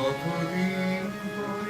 কতদিন পরে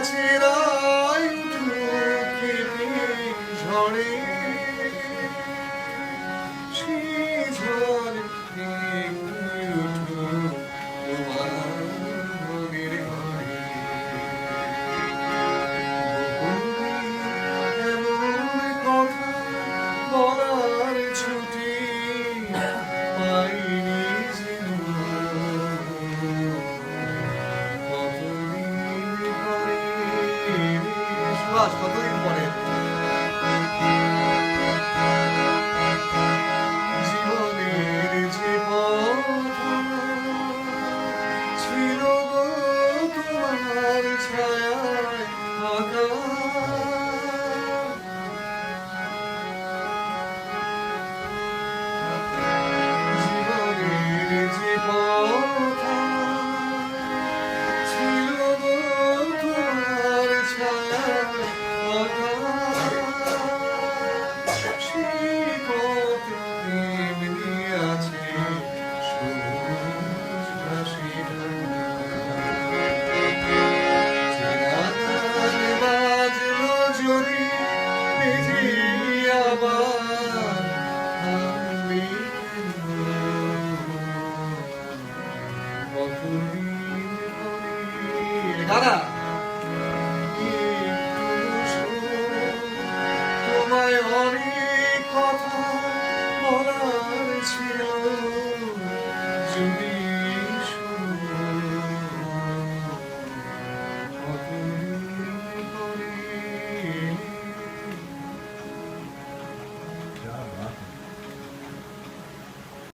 চিরা 啊，好多 দাদা। তোমায় অনেক কথা